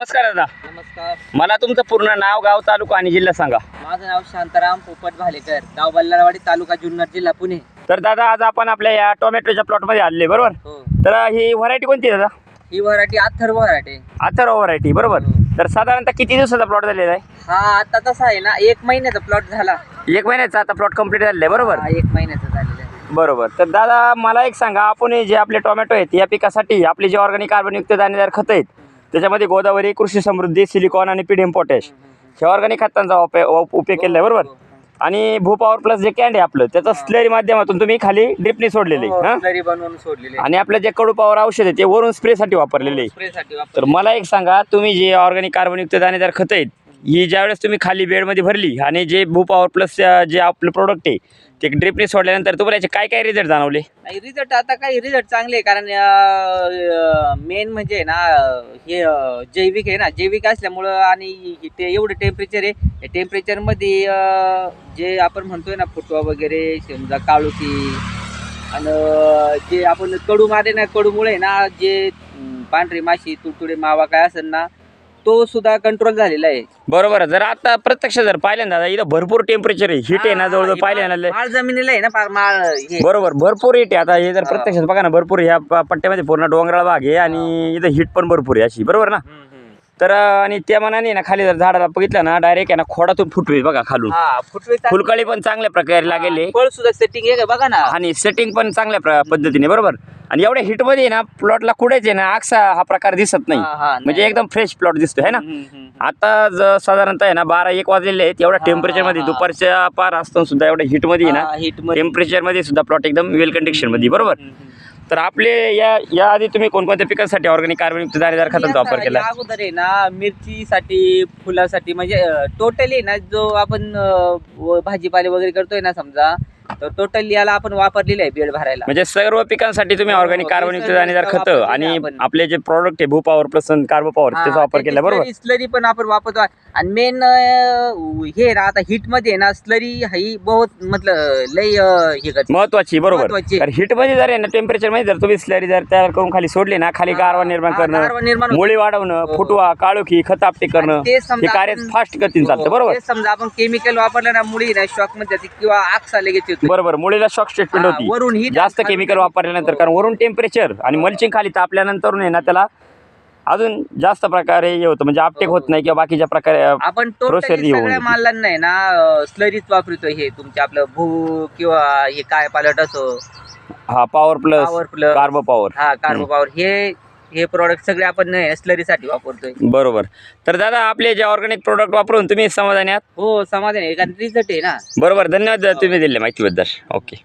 नमस्कार दादा. नमस्कार. मला तुमचं पूर्ण नाव गाव तालुका आणि जिल्हा सांगा. माझं नाव शांताराम पोपट भालेकर गाव बल्लारवाडी तालुका जुन्नर जिल्हा पुणे. तर दादा आज आपण आपल्या या टोमॅटोच्या प्लॉटमध्ये आलेले बरोबर? हो. तर ही व्हरायटी कोणती आहे दादा? ही variety Atharva variety. Atharva variety बरोबर. तर साधारणतः किती दिवसाचा प्लॉट झालेला आहे? हा आता तसा आहे ना एक महिन्याचा प्लॉट झाला. एक महिन्याचा आता प्लॉट कंप्लीट झालेला आहे बरोबर? हा, एक महिन्याचा झालेला आहे. बरोबर. तर दादा मला एक सांगा आपण हे जे आपले टोमॅटो आहेत या पिकासाठी आपले जे ऑर्गॅनिक कार्बनयुक्त दाणेदार खत आहेत त्याच्यामध्ये गोदावरी कृषी समृद्धी सिलिकॉन आणि पिडियम पोटॅश हे ऑर्गॅनिक खतांचा उपयोग उपयोग केला आहे बरोबर? आणि भू पॉवर प्लस जे कॅन्ड आहे आपलं त्याचं स्लरी माध्यमातून तुम्ही खाली ड्रिपने सोडलेले हो, आणि आपलं जे कडू पॉवर औषध आहे ते वरून स्प्रेसाठी वापरलेले आहे. स्प्रे साठी तर मला एक सांगा तुम्ही जे ऑर्गॅनिक कार्बनयुक्त दाणेदार खत आहेत ही ज्यावेळेस तुम्ही खाली बेडमध्ये भरली आणि जे भू पॉवर प्लस जे आपलं प्रोडक्ट आहे ते ड्रिपने सोडल्यानंतर तुम्हाला याचे काय काय रिझल्ट जाणवले? नाही रिझल्ट आता काही रिझल्ट चांगले आहे कारण मेन म्हणजे ना हे जैविक आहे ना जैविक असल्यामुळं आणि ते एवढं टेम्परेचर आहे या टेम्परेचरमध्ये जे आपण म्हणतोय ना फुटवा वगैरे समजा काळुकी आणि जे आपण कडू मारे ना कडूमुळे ना जे पांढरी माशी तुडतुडे मावा काय असेल ना तो सुद्धा कंट्रोल झालेला आहे. बरोबर आहे. जर आता प्रत्यक्ष जर पाहिलं ना दादा इथं भरपूर टेम्परेचर आहे हिट आहे ना जवळजवळ पाहिलं ना लय. माळ जमिनीला आहे ना फार माळ हे. बरोबर भरपूर हिट आहे. आता हे जर. प्रत्यक्षात बघा ना भरपूर ह्या प- पट्ट्यामध्ये पूर्ण डोंगराळ भाग आहे आणि इथं हिट पण भरपूर आहे अशी. बरोबर ना. तर अं, आणि त्या मनाने ना खाली जर झाडाला बघितलं ना डायरेक्ट आहे ना खोडातून फुटवे बघा खालून. हा फुटवे चांगले- फुलकळी पण चांगल्या प्रकारे लागेल फळ सुद्धा सेटिंग आहे का? बघा ना. आणि सेटिंग पण चांगल्या प्र- पद्धतीने बरोबर? आणि एवढ्या हिटमध्ये ना प्लॉटला कुठेच आहे ना आक्सा हा प्रकार दिसत नाही. म्हणजे एकदम फ्रेश प्लॉट दिसतोय है ना. आता साधारणतः आहे ना बारा एक वाजलेले आहेत एवढ्या टेम्परेचरमध्ये. दुपारच्या पार असताना सुद्धा एवढ्या हिटमध्ये आहे हा, ना. टेम्परेचरमध्ये सुद्धा प्लॉट एकदम वेल कंडिशनमध्ये बरोबर. तर आपले या या आधी तुम्ही कोणकोणत्या पिकांसाठी ऑर्गॅनिक कार्बनयुक्त दाणेदार खतांचा वापर केला अगोदर आहे ना मिरचीसाठी फुलासाठी म्हणजे टोटली ना जो आपण भाजीपाले वगैरे करतोय ना समजा तर टोटली याला आपण वापरलेलं आहे बेड भरायला. म्हणजे सर्व पिकांसाठी तुम्ही हो, ऑर्गॅनिक हो, सर्व दाणेदार खत आणि. आपले जे प्रॉडक्ट आहे भू पॉवर प्लस कार्बो पॉवर त्याचा वापर केला बरोबर? स्लरी पण आपण वापरतो. आणि मेन हे ना आता हिटमध्ये ना स्लरी ही बहुत मतलब लय हे महत्वाची बरोबर. हिटमध्ये जर ना टेम्परेचरमध्ये जर तुम्ही स्लरी जर तयार करून खाली सोडले ना खाली गारवा निर्माण हा, करणं निर्माण. मुळी वाढवणं हो. फुटवा काळोखी खत आपटे करणं आणि ते समजा हे कार्य फास्ट गतीने चालतं हो, बरोबर? ते समजा आपण केमिकल वापरलं ना मुळी ना शॉकमध्ये किंवा आग लगेच बरोबर मुळीला शॉक स्टेटमेंट हा, होती. वरून heat जास्त केमिकल वापरल्यानंतर हो. कारण वरून टेम्परेचर आणि मल्चिंग खाली तापल्यानंतर आहे ना त्याला अजून जास्त प्रकारे हे होतं. म्हणजे आपटेक हो. होत नाही किंवा बाकीच्या प्रकारे अं, आपण Process टोटली ही होऊन सगळ्या जाते. मालांना आहे ना स्लरीच वापरतो हे. तुमचे आपलं भू किंवा हे काय पालट असो. हा power plus power plus carbo power हा कार्बो पॉवर हे हे प्रोडक्ट सगळे आपण स्लरी साठी वापरतोय. बरोबर. तर दादा आपले जे ऑर्गॅनिक प्रोडक्ट वापरून तुम्ही समाधानी आहात? हो समाधान आहे. कारण रिझल्ट आहे ना. बरोबर. धन्यवाद तुम्ही दिले माहितीबद्दल. ओके